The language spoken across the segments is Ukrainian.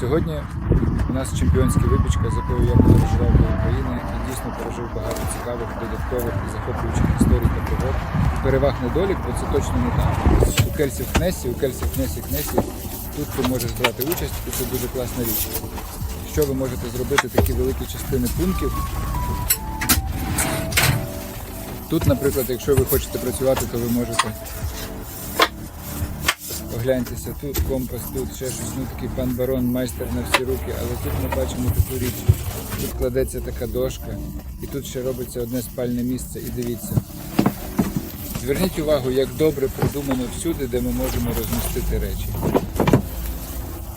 Сьогодні у нас чемпіонська випічка, з якою я подорожував до України і дійсно пережив багато цікавих, додаткових і захоплюючих історій та пригод. Переваг недолік, бо це точно не там. У Кельсі-Кнесі, у Кельсі в Кнесі Кнесі тут ти можеш брати участь, і це дуже класна річ. Що ви можете зробити такі великі частини пунктів? Тут, наприклад, якщо ви хочете працювати, то ви можете Погляньтеся, тут компас, тут ще щось, ну такий пан барон, майстер на всі руки, але тут ми бачимо таку річ. Тут кладеться така дошка, і тут ще робиться одне спальне місце. І дивіться. Зверніть увагу, як добре продумано всюди, де ми можемо розмістити речі.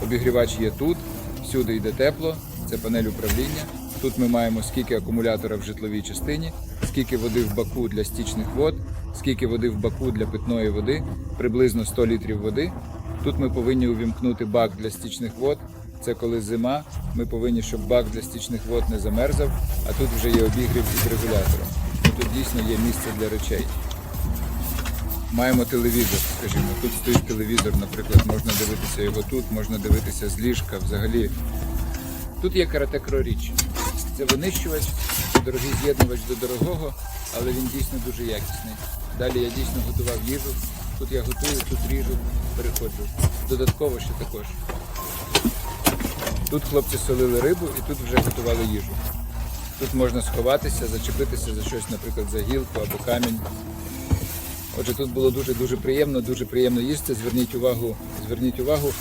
Обігрівач є тут, всюди йде тепло, це панель управління. Тут ми маємо скільки акумулятора в житловій частині, скільки води в баку для стічних вод, скільки води в баку для питної води, приблизно 100 літрів води. Тут ми повинні увімкнути бак для стічних вод. Це коли зима, ми повинні, щоб бак для стічних вод не замерзав, а тут вже є обігрів із регулятором. Ну, тут дійсно є місце для речей. Маємо телевізор, скажімо. Тут стоїть телевізор, наприклад, можна дивитися його тут, можна дивитися з ліжка. Взагалі Тут є каратекро річ. Це винищувач, це дорогий з'єднувач до дорогого, але він дійсно дуже якісний. Далі я дійсно готував їжу. Тут я готую, тут ріжу, переходжу. Додатково ще також. Тут хлопці солили рибу і тут вже готували їжу. Тут можна сховатися, зачепитися за щось, наприклад, за гілку або камінь. Отже, тут було дуже-дуже приємно, дуже приємно їсти. Зверніть увагу, зверніть увагу.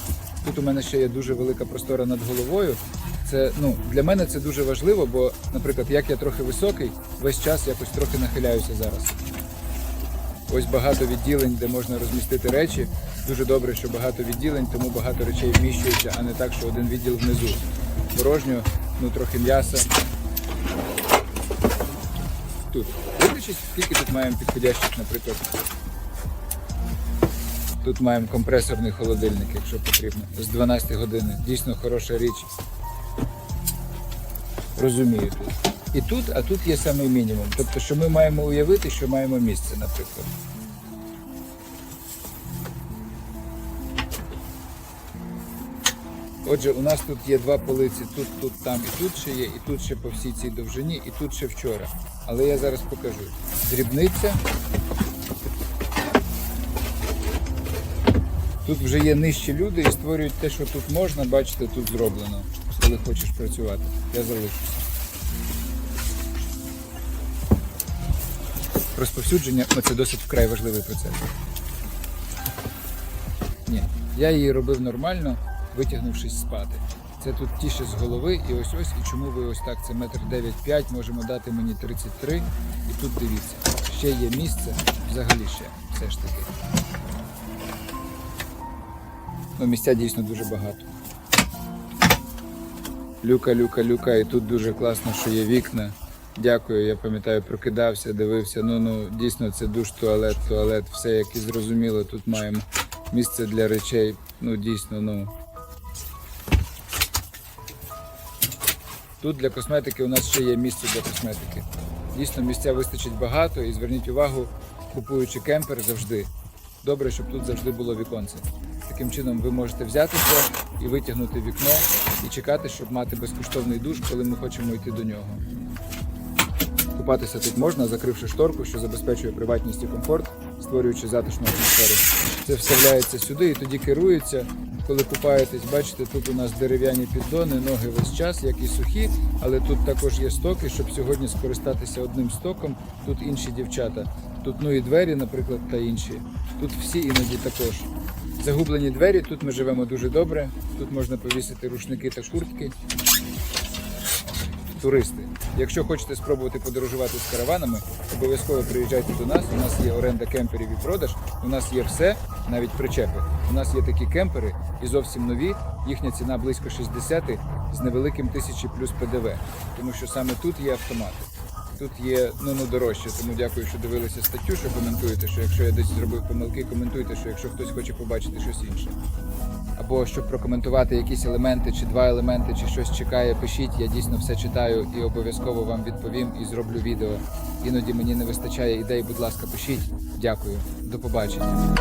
Тут у мене ще є дуже велика простора над головою. Це ну для мене це дуже важливо, бо, наприклад, як я трохи високий, весь час якось трохи нахиляюся зараз. Ось багато відділень, де можна розмістити речі. Дуже добре, що багато відділень, тому багато речей вміщується, а не так, що один відділ внизу. Порожньо, ну трохи м'яса. Тут. Виключить, скільки тут маємо підходящих, наприклад. Тут маємо компресорний холодильник, якщо потрібно, з 12 години. Дійсно хороша річ. Розумію тут. І тут, а тут є самий мінімум. Тобто, що ми маємо уявити, що маємо місце, наприклад. Отже, у нас тут є два полиці, тут, тут, там і тут ще є, і тут ще по всій цій довжині, і тут ще вчора. Але я зараз покажу. Дрібниця. Тут вже є нижчі люди і створюють те, що тут можна, бачите, тут зроблено, коли хочеш працювати. Я залишуся. Розповсюдження це досить вкрай важливий процес. Ні, я її робив нормально, витягнувшись спати. Це тут тіше з голови, і ось ось, і чому ви ось так, це метр дев'ять п'ять, можемо дати мені 33, і тут дивіться, ще є місце, взагалі ще, все ж таки. Ну, місця дійсно дуже багато. Люка, люка, люка, і тут дуже класно, що є вікна. Дякую, я пам'ятаю, прокидався, дивився. Ну ну дійсно це душ, туалет, туалет, все як і зрозуміло. Тут маємо місце для речей. Ну дійсно, ну. Тут для косметики у нас ще є місце для косметики. Дійсно, місця вистачить багато і зверніть увагу, купуючи кемпер завжди. Добре, щоб тут завжди було віконце. Таким чином ви можете взятися і витягнути вікно і чекати, щоб мати безкоштовний душ, коли ми хочемо йти до нього. Купатися тут можна, закривши шторку, що забезпечує приватність і комфорт, створюючи затишну атмосферу. Це вставляється сюди і тоді керується. Коли купаєтесь, бачите, тут у нас дерев'яні піддони, ноги весь час, як і сухі, але тут також є стоки, щоб сьогодні скористатися одним стоком. Тут інші дівчата. Тут ну і двері, наприклад, та інші. Тут всі іноді також. Загублені двері, тут ми живемо дуже добре. Тут можна повісити рушники та куртки. Туристи. Якщо хочете спробувати подорожувати з караванами, обов'язково приїжджайте до нас. У нас є оренда кемперів і продаж. У нас є все, навіть причепи. У нас є такі кемпери і зовсім нові. Їхня ціна близько 60 з невеликим тисячі плюс ПДВ. Тому що саме тут є автомати. Тут є ну, ну дорожче, тому дякую, що дивилися статтю, що коментуєте, що якщо я десь зробив помилки, коментуйте, що якщо хтось хоче побачити щось інше. Або щоб прокоментувати якісь елементи, чи два елементи, чи щось чекає, пишіть. Я дійсно все читаю і обов'язково вам відповім і зроблю відео. Іноді мені не вистачає ідей, будь ласка, пишіть. Дякую. До побачення.